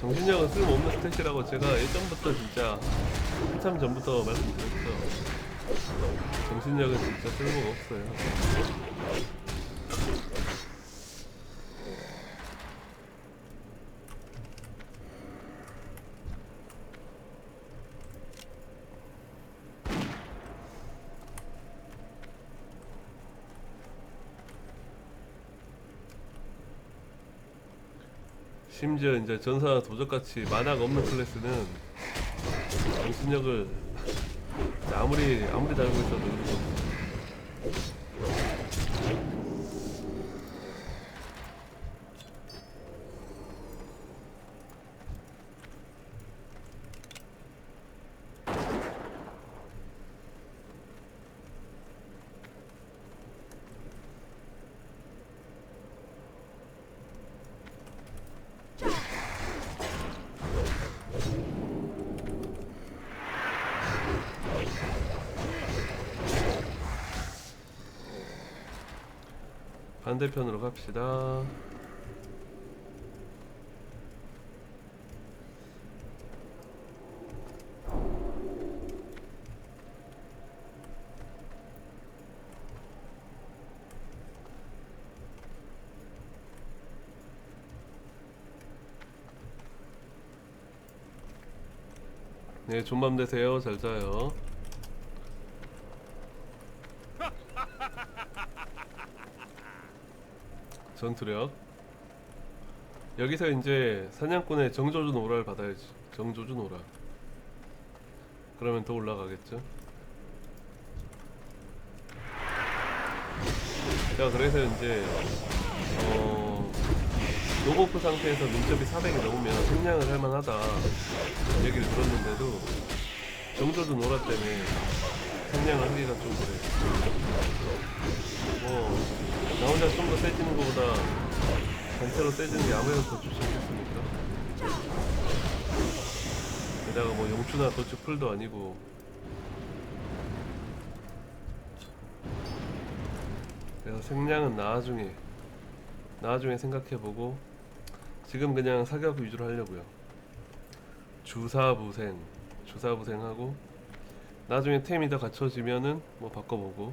정신력은 쓸모없는 스탯이라고 제가 예전부터 진짜 한참 전부터 말씀드렸죠. 정신력은 진짜 쓸모가 없어요. 심지어 이제 전사 도적같이 만화가 없는 클래스는 정신력을 아무리 아무리 달고 있어도 반대편으로 갑시다. 네, 좋밤 되세요. 잘 자요. 전투력. 여기서 이제 사냥꾼의 정조준 오라를 받아야지 정조준 오라 그러면 더 올라가겠죠? 자 그래서 이제 어 로보프 상태에서 민첩이 400이 넘으면 생량을 할 만하다 얘기를 들었는데도 정조준 오라 때문에 하기가 좀 그래. 뭐나 혼자 좀 더 세지는 것보다 단체로 세지는 게 아무래도 더 좋지 않겠습니까? 게다가 뭐 용추나 도축 풀도 아니고. 그래서 생량은 나중에 나중에 생각해보고 지금 그냥 사격 위주로 하려고요. 주사부생 주사부생하고 나중에 템이 더 갖춰지면은 뭐 바꿔보고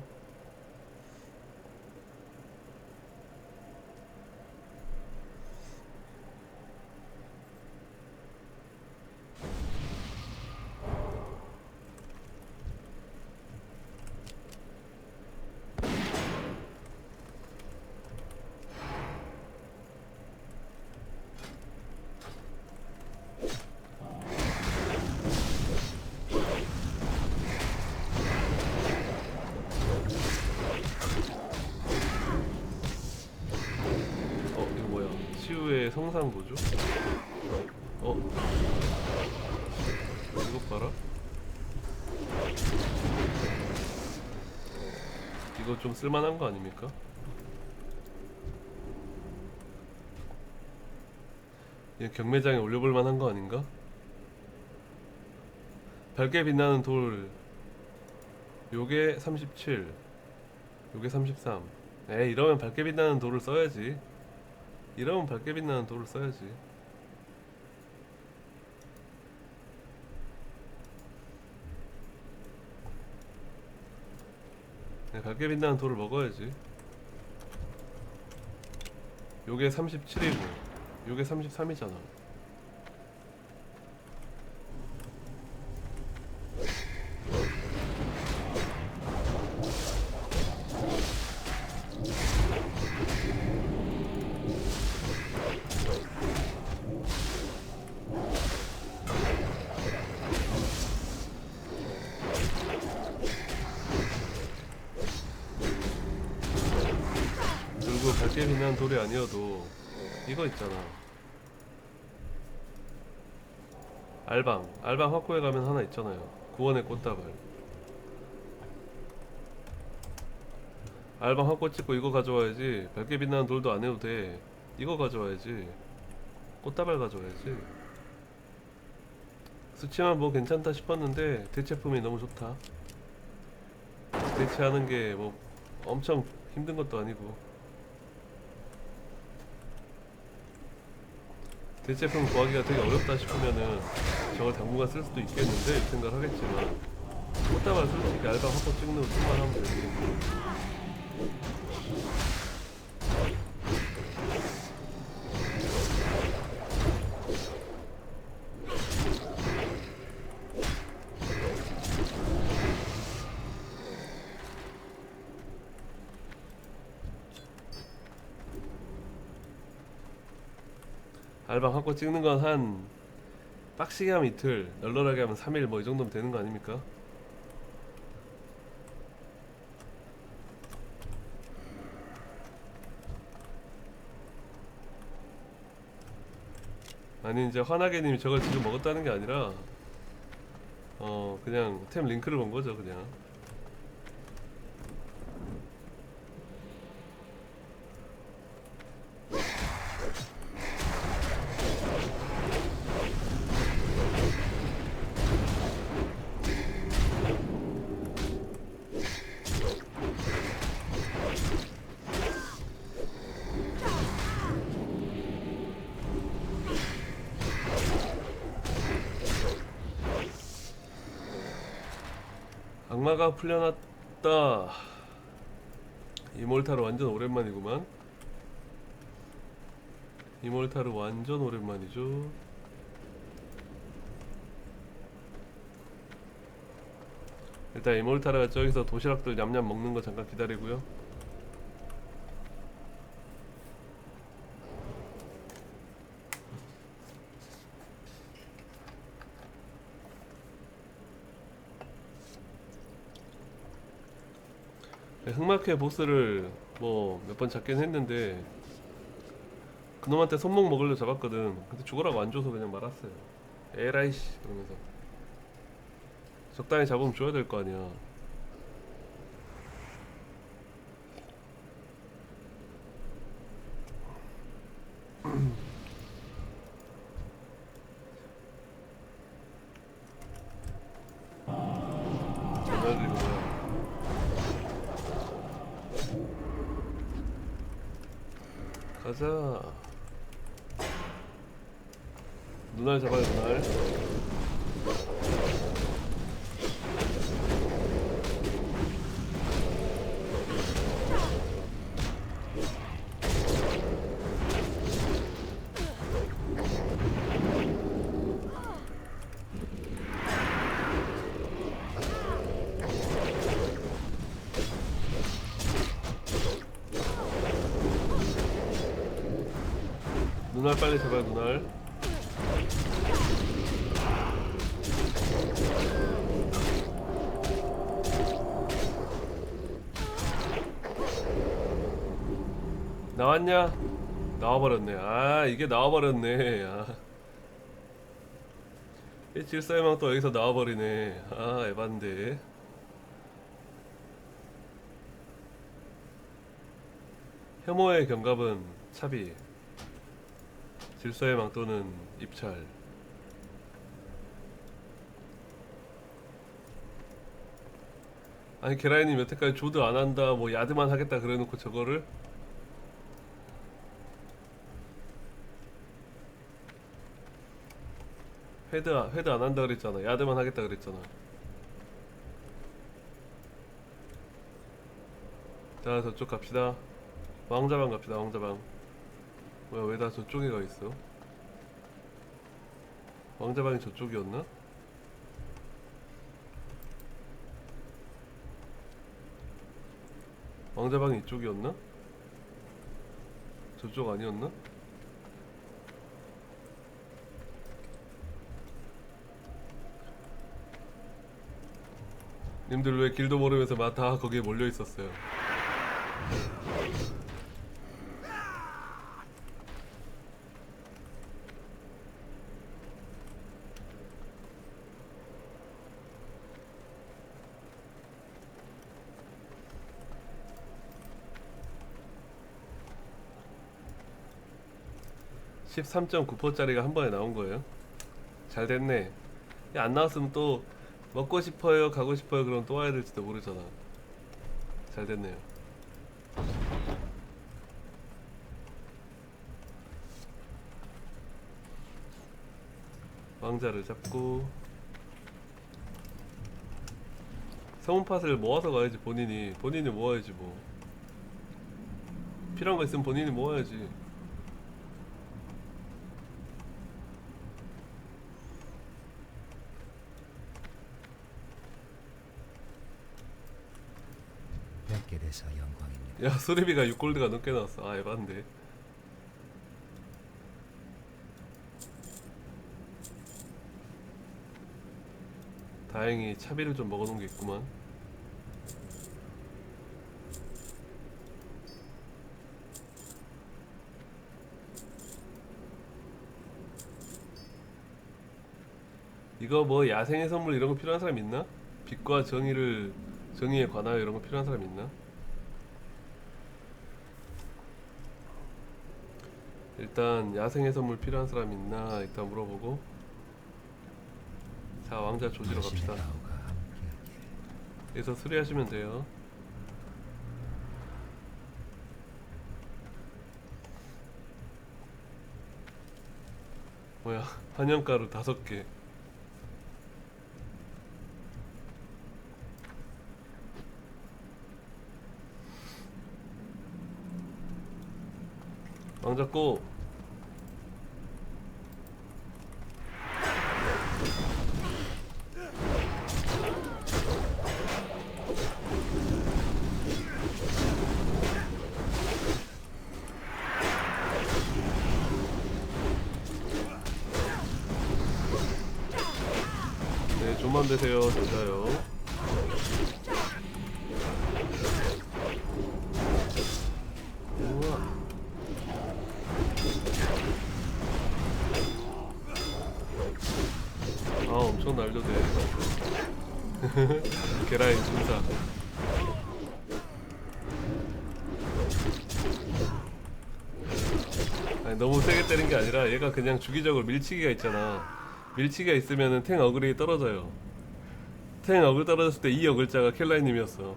어 이거 뭐야 치유의 성상보죠? 어 이것 봐라 이거 좀 쓸만한 거 아닙니까? 이거 경매장에 올려볼 만한 거 아닌가? 밝게 빛나는 돌 요게 37 요게 33 에이 이러면 밝게 빛나는 돌을 써야지 이러면 밝게 빛나는 돌을 써야지 네, 밝게 빛나는 돌을 먹어야지. 요게 37이고 요게 33이잖아 있잖아. 알방 알방 확고에 가면 하나 있잖아요. 구원의 꽃다발. 알방 확고 찍고 이거 가져와야지. 밝게 빛나는 돌도 안 해도 돼. 이거 가져와야지. 꽃다발 가져와야지. 수치만 뭐 괜찮다 싶었는데 대체품이 너무 좋다. 대체하는 게 뭐 엄청 힘든 것도 아니고 대체품 구하기가 되게 어렵다 싶으면은 저걸 당분간 쓸 수도 있겠는데 이 생각을 하겠지만 꽃다발 솔직히 알바 한번 찍는 것만 하면 되지 알바 한건 찍는 건 한 빡시게 하면 이틀, 널널하게 하면 3일 뭐 이 정도면 되는 거 아닙니까? 아니 이제 환하게님이 저걸 지금 먹었다는 게 아니라 어 그냥 템 링크를 본 거죠 그냥 악마가 풀려났다. 이몰타르 완전 오랜만이구만. 이몰타르 완전 오랜만이죠. 일단 이몰타르가 저기서 도시락들 냠냠 먹는 거 잠깐 기다리고요. 네, 흑마케 보스를 뭐 몇 번 잡긴 했는데 그놈한테 손목 먹으려 잡았거든. 근데 죽으라고 안 줘서 그냥 말았어요. 에라이씨 그러면서. 적당히 잡으면 줘야 될 거 아니야 눈알 잡아요, 눈알. 눈알 나와버렸네. 아, 이게 나와버렸네. 아. 이 질서의망 또 여기서 나와버리네. 아, 에반데. 혐오의 경갑은 차비. 질서의 망토는 입찰. 아니 계라이님 여태까지 조드 안 한다, 뭐 야드만 하겠다 그래놓고 저거를 헤드 헤드 안 한다 그랬잖아. 야드만 하겠다 그랬잖아. 자 저쪽 갑시다. 왕자방 갑시다. 왕자방. 뭐야 왜 다 저쪽에 가 있어? 왕자방이 저쪽이었나? 왕자방이 이쪽이었나? 저쪽 아니었나? 님들 왜 길도 모르면서 막 다 거기에 몰려 있었어요? (13.9%짜리가) 한 번에 나온 거예요 잘 됐네 야, 안 나왔으면 또 먹고 싶어요 가고 싶어요 그럼 또 와야 될지도 모르잖아. 잘 됐네요. 왕자를 잡고 성운팟을 모아서 가야지 본인이. 본인이 모아야지 뭐. 필요한 거 있으면 본인이 모아야지 뵙게 돼서 영광입니다. 야 수리비가 6골드가 넘게 나왔어 아 에반데 다행히 차비를 좀 먹어놓은 게 있구만 이거 뭐 야생의 선물 이런 거 필요한 사람 있나? 빛과 정의를 정의에 관하여 이런 거 필요한 사람 있나? 일단 야생의 선물 필요한 사람 있나? 일단 물어보고. 자 왕자 당신의 갑시다. 여기서 수리하시면 돼요. 뭐야? 한영가루 다섯 개 왕자 고 아니, 너무 세게 때린 게 아니라 얘가 그냥 주기적으로 밀치기가 있잖아. 밀치기가 있으면은 탱 어글이 떨어져요. 탱 어글 떨어졌을 때 이 어글자가 켈라이님이었어.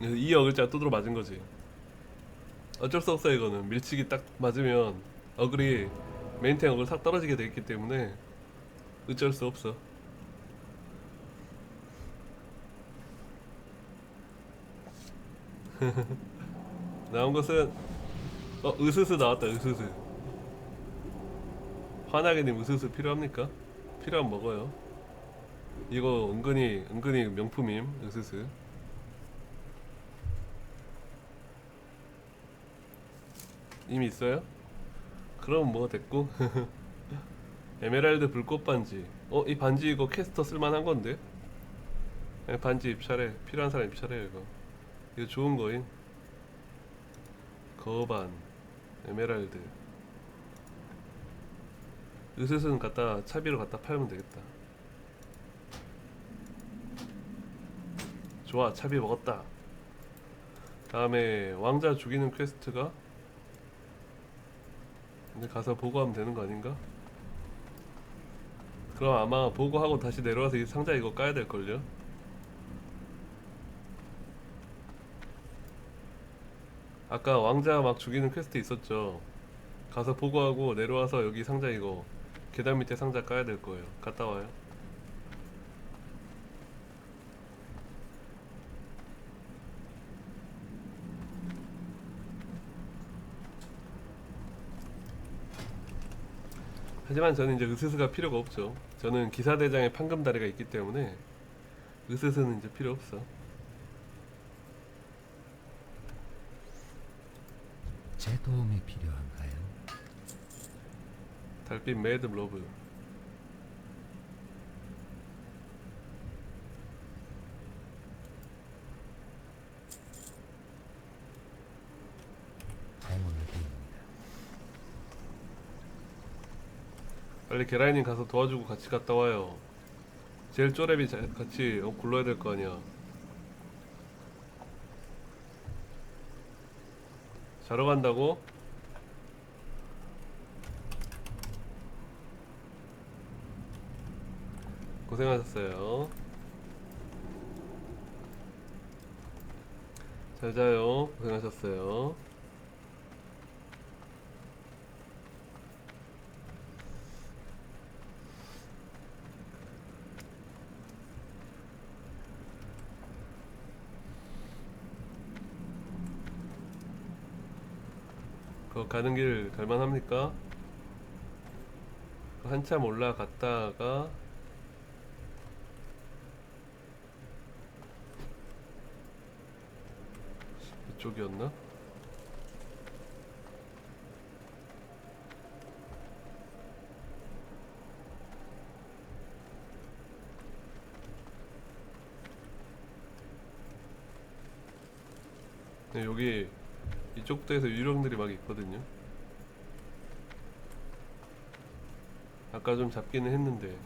그래서 이 어글자가 두드러 맞은 거지. 어쩔 수 없어 이거는 밀치기 딱 맞으면 어글이 메인 탱 어글 싹 떨어지게 돼 있기 때문에 어쩔 수 없어. 나온 것은 어 으스스 나왔다 으스스. 환하게님 으스스 필요합니까? 필요하면 먹어요. 이거 은근히 은근히 명품임 으스스. 이미 있어요? 그럼 뭐 됐고. 에메랄드 불꽃 반지. 어 이 반지 이거 캐스터 쓸만한 건데? 예, 반지 입찰해. 필요한 사람 입찰해 이거. 이거 좋은 거임. 거반, 에메랄드. 으스스는 갖다 차비로 갖다 팔면 되겠다. 좋아, 차비 먹었다. 다음에 왕자 죽이는 퀘스트가 근데 가서 보고하면 되는 거 아닌가? 그럼 아마 보고하고 다시 내려와서 이 상자 이거 까야 될걸요? 아까 왕자 막 죽이는 퀘스트 있었죠? 가서 보고하고 내려와서 여기 상자 이거 계단 밑에 상자 까야 될 거예요. 갔다 와요. 하지만 저는 이제 으스스가 필요가 없죠. 저는 기사대장의 판금다리가 있기 때문에 으스스는 이제 필요 없어. 제 도움이 필요한가요? 달빛 매드 러브. 빕니다. 빨리 계라이님 가서 도와주고 같이 갔다 와요. 제일 쪼렙이 자- 같이 어, 굴러야 될 거 아니야. 자러 간다고? 고생하셨어요. 잘 자요. 고생하셨어요. 그 가는 길 갈만합니까? 한참 올라갔다가 이쪽이었나? 네, 여기 이쪽부터해서 유령들이 막 있거든요. 아까 좀 잡기는 했는데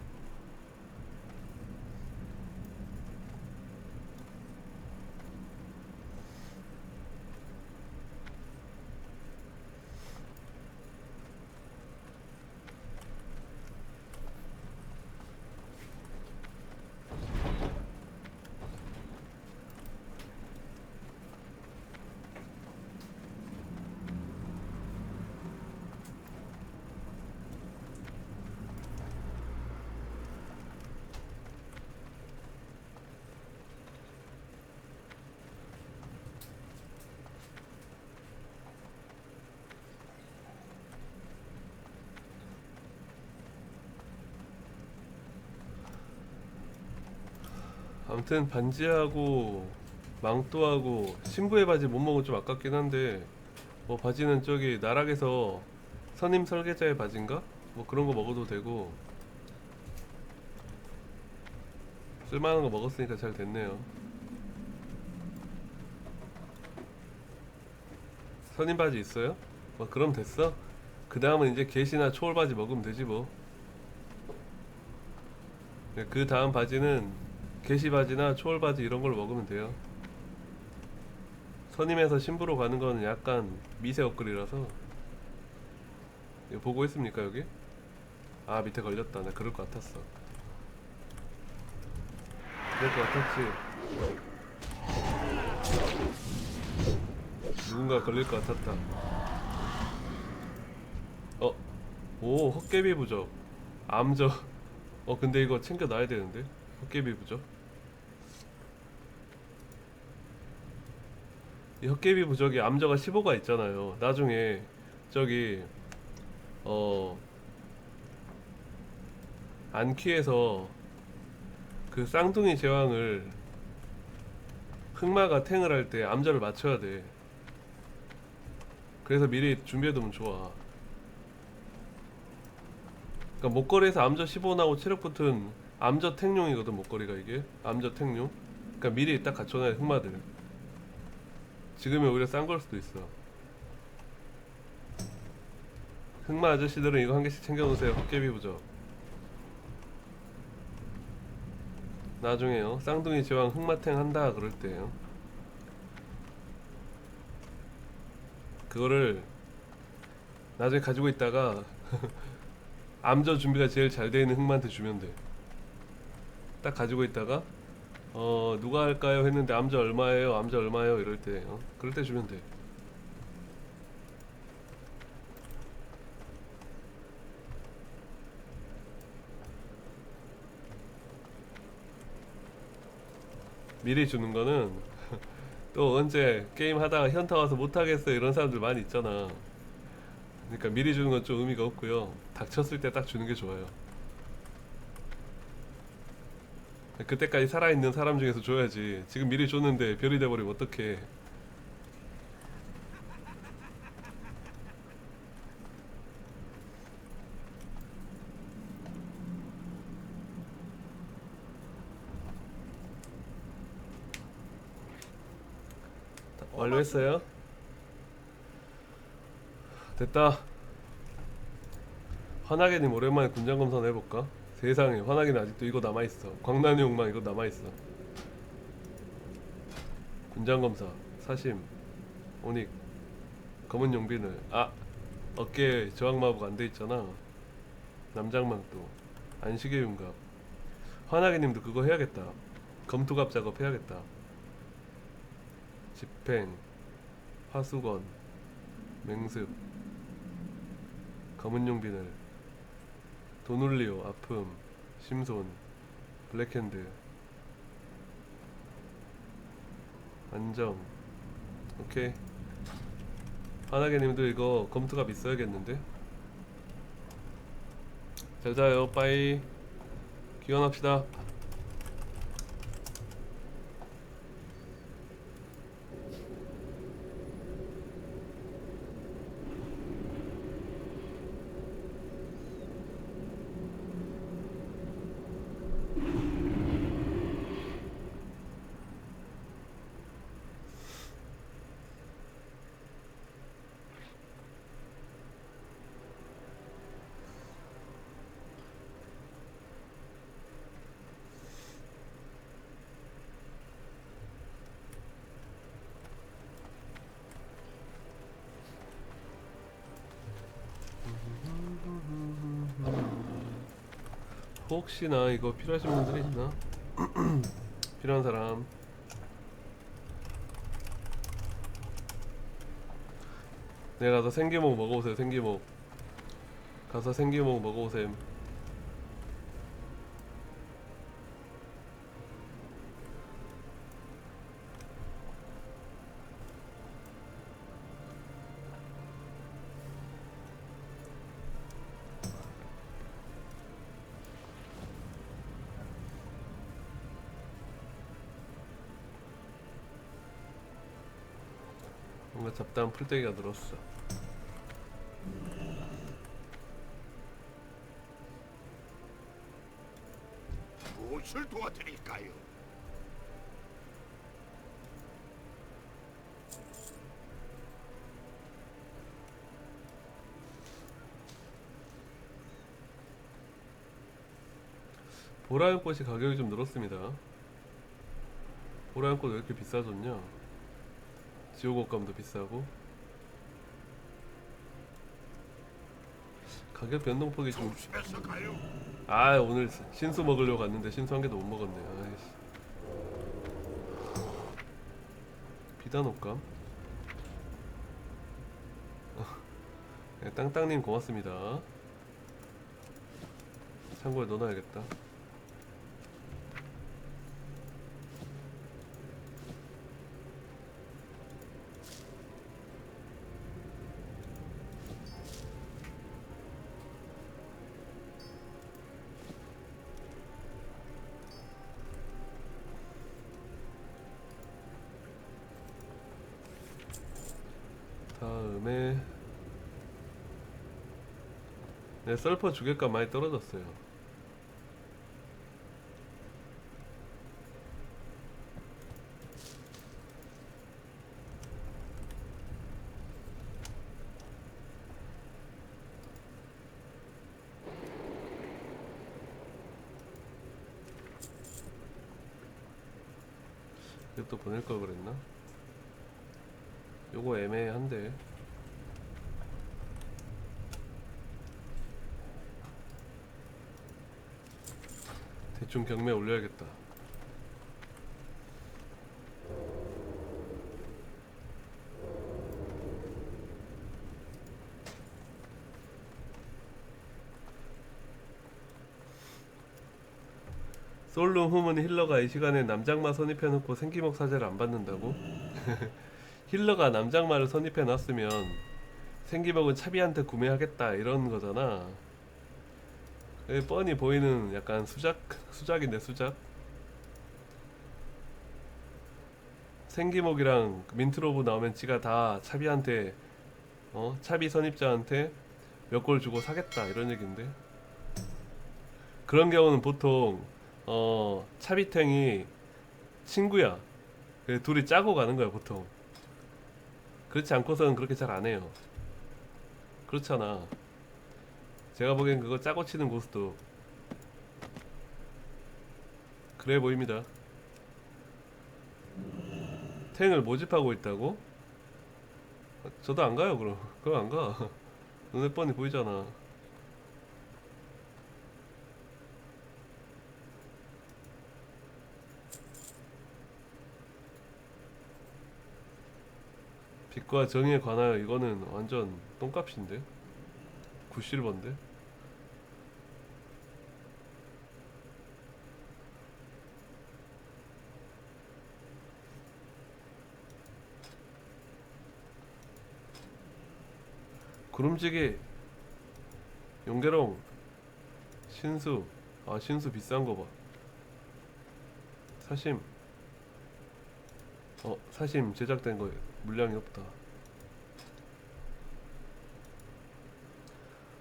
아무튼 반지하고 망토하고 신부의 바지 못 먹으면 좀 아깝긴 한데 뭐 바지는 저기 나락에서 선임 설계자의 바지인가? 뭐 그런 거 먹어도 되고 쓸만한 거 먹었으니까 잘 됐네요 선임 바지 있어요? 뭐 그럼 됐어? 그 다음은 이제 게시나 초월 바지 먹으면 되지 뭐 그 다음 바지는 게시 바지나 초월 바지 이런 걸 먹으면 돼요. 선임에서 신부로 가는 거는 약간 미세 업글이라서 보고 있습니까 여기? 아 밑에 걸렸다. 나 그럴 것 같았어. 그럴 것 같았지. 누군가 걸릴 것 같았다. 어, 오 헛개비 부적, 암적. 어 근데 이거 챙겨 놔야 되는데 헛개비 부적. 이 헛개비 부적이 암저가 15가 있잖아요. 나중에 저기 어 안키에서 그 쌍둥이 제왕을 흑마가 탱을 할 때 암저를 맞춰야 돼. 그래서 미리 준비해두면 좋아. 그러니까 목걸이에서 암저 15 나오고 체력 붙은 암저 탱용이거든 목걸이가 이게 암저 탱용. 그러니까 미리 딱 갖춰놔야 흑마들. 지금이 오히려 싼 걸 수도 있어. 흑마 아저씨들은 이거 한 개씩 챙겨 놓으세요. 헛개비 부적. 나중에요. 쌍둥이 제왕 흑마탱 한다 그럴 때요. 그거를 나중에 가지고 있다가 암저 준비가 제일 잘 돼 있는 흑마한테 주면 돼. 딱 가지고 있다가 어 누가 할까요? 했는데 암자 얼마예요? 암자 얼마예요? 이럴 때 어? 그럴 때 주면 돼. 미리 주는 거는 또 언제 게임 하다가 현타 와서 못 하겠어 이런 사람들 많이 있잖아. 그러니까 미리 주는 건 좀 의미가 없고요. 닥쳤을 때 딱 주는 게 좋아요 그때까지 살아있는 사람 중에서 줘야지. 지금 미리 줬는데 별이 돼버리면 어떡해. 완료했어요? 됐다. 환하게님 오랜만에 군장 검사 해볼까? 세상에 환하게는 아직도 이거 남아 있어. 광란의 욕망 이거 남아 있어. 군장 검사, 사심, 오닉, 검은 용비늘. 아 어깨 저항 마법 안 돼 있잖아. 남장망도, 안식의 윤갑. 환하게님도 그거 해야겠다. 검투갑 작업 해야겠다. 집행, 화수건, 맹습, 검은 용비늘. 도눌리오 아픔 심손 블랙핸드 안정. 오케이. 하나게님도 이거 검투가 있어야겠는데? 잘 자요. 빠이. 기원합시다 혹시나 이거 필요하신 분들이 있나? 필요한 사람. 네 가서 생기목 먹어오세요 생기목 가서 생기목 먹어오셈 뭔가 잡다한 풀떼기가 늘었어. 무엇을 도와드릴까요? 보라연꽃이 가격이 좀 늘었습니다. 보라연꽃 왜 이렇게 비싸졌냐 지옥 옷감도 비싸고. 가격 변동폭이 좀. 아 오늘 신수 먹으려고 갔는데 신수 한 개도 못 먹었네 아이씨. 비단 옷감? 네, 땅땅님 고맙습니다. 참고에 넣어놔야겠다 네 썰퍼 주객값 많이 떨어졌어요. 이것도 보낼 걸 그랬나? 요거 애매한데 대충 경매 올려야겠다 솔룸 후문 힐러가 이 시간에 남장마 선입해놓고 생기목 사제를 안 받는다고? 힐러가 남장마를 선입해놨으면 생기목은 차비한테 구매하겠다 이런 거잖아 예, 뻔히 보이는 약간 수작 수작인데 수작? 생기목이랑 그 민트로브 나오면 지가 다 차비한테 어? 차비 선입자한테 몇 골 주고 사겠다 이런 얘기인데. 그런 경우는 보통 어 차비탱이 친구야. 그래서 둘이 짜고 가는 거야 보통. 그렇지 않고서는 그렇게 잘 안 해요. 그렇잖아. 제가 보기엔 그거 짜고 치는 고스도 그래 보입니다. 탱을 모집하고 있다고? 아, 저도 안 가요 그럼 그럼 안 가. 눈에 뻔히 보이잖아. 빛과 정의에 관하여 이거는 완전 똥값인데? 9실버인데? 구름지기 용계롱 신수. 아 신수 비싼 거 봐. 사심. 어 사심 제작된 거 물량이 없다.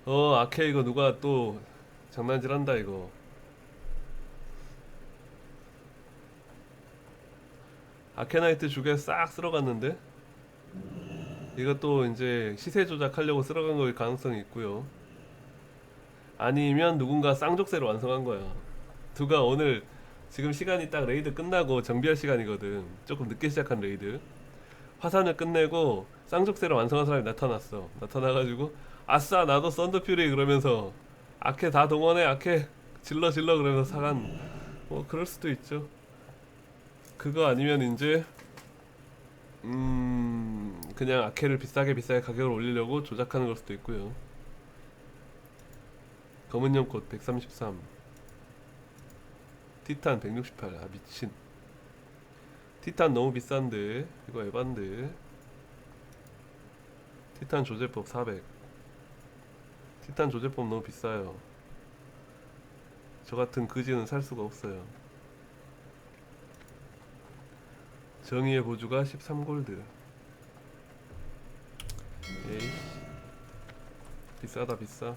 어 아케 이거 누가 또 장난질한다 이거. 아케나이트 주게 싹 쓸어갔는데 이것도 이제 시세 조작하려고 쓸어간 거일 가능성이 있고요. 아니면 누군가 쌍족세로 완성한 거야 두가 오늘 지금 시간이 딱 레이드 끝나고 정비할 시간이거든. 조금 늦게 시작한 레이드. 화산을 끝내고 쌍족세로 완성한 사람이 나타났어. 나타나가지고 아싸 나도 썬더퓨리 그러면서 아케 다 동원해 아케. 질러 질러 그러면서 사간. 뭐 그럴 수도 있죠. 그거 아니면 이제 음 그냥 아케를 비싸게 비싸게 가격을 올리려고 조작하는 걸 수도 있고요. 검은 연꽃 133 티탄 168아 미친. 티탄 너무 비싼데. 이거 에반데. 티탄 조제법 400 티탄 조제법 너무 비싸요. 저 같은 그지는 살 수가 없어요 정의의 보주가 13골드. 에이 비싸다 비싸.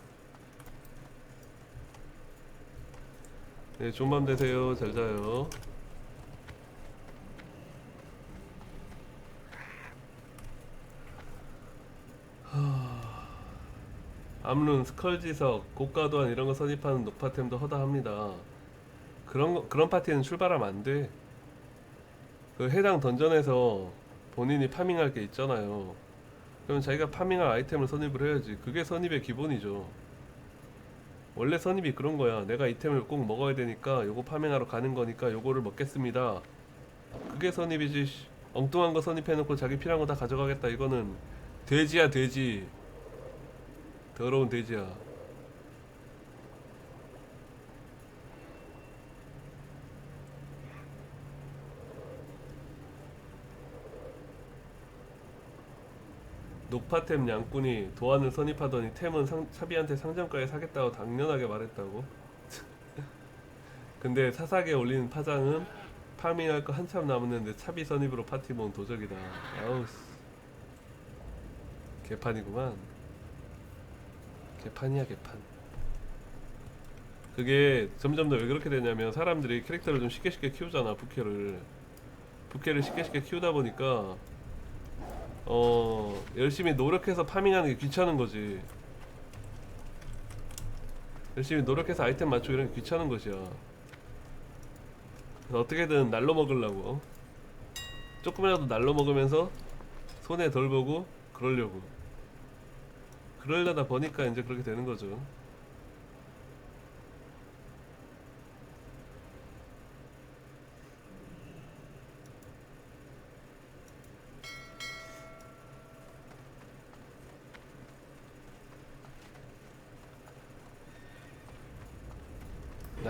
네 좋은 밤 되세요. 잘 자요. 암룬, 스컬지석, 고가도안 이런 거 선입하는 녹파템도 허다합니다. 그런 거, 그런 파티는 출발하면 안 돼. 그 해당 던전에서 본인이 파밍할 게 있잖아요. 그럼 자기가 파밍할 아이템을 선입을 해야지. 그게 선입의 기본이죠. 원래 선입이 그런 거야. 내가 이템을 꼭 먹어야 되니까 요거 파밍하러 가는 거니까 요거를 먹겠습니다. 그게 선입이지. 씨. 엉뚱한 거 선입해놓고 자기 필요한 거 다 가져가겠다. 이거는 돼지야 돼지. 더러운 돼지야. 녹파템 양꾼이 도안을 선입하더니 템은 상, 차비한테 상점가에 사겠다고 당연하게 말했다고. 근데 사사기에 올리는 파장은 파밍할 거 한참 남았는데 차비 선입으로 파티 모은 도적이다. 아우 씨. 개판이구만. 개판이야 개판. 그게 점점 더 왜 그렇게 되냐면 사람들이 캐릭터를 좀 쉽게 쉽게 키우잖아 부캐를. 부캐를 쉽게 쉽게 키우다 보니까 어 열심히 노력해서 파밍하는 게 귀찮은 거지. 열심히 노력해서 아이템 맞추고 이런 게 귀찮은 것이야. 그래서 어떻게든 날로 먹으려고 조금이라도 날로 먹으면서 손에 덜 보고 그러려고. 그러려다 보니까 이제 그렇게 되는 거죠.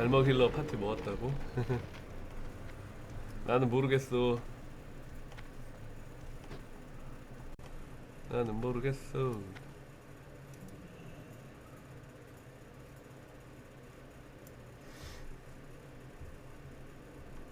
날먹 힐러 파티 모았다고? 나는 모르겠어. 나는 모르겠어.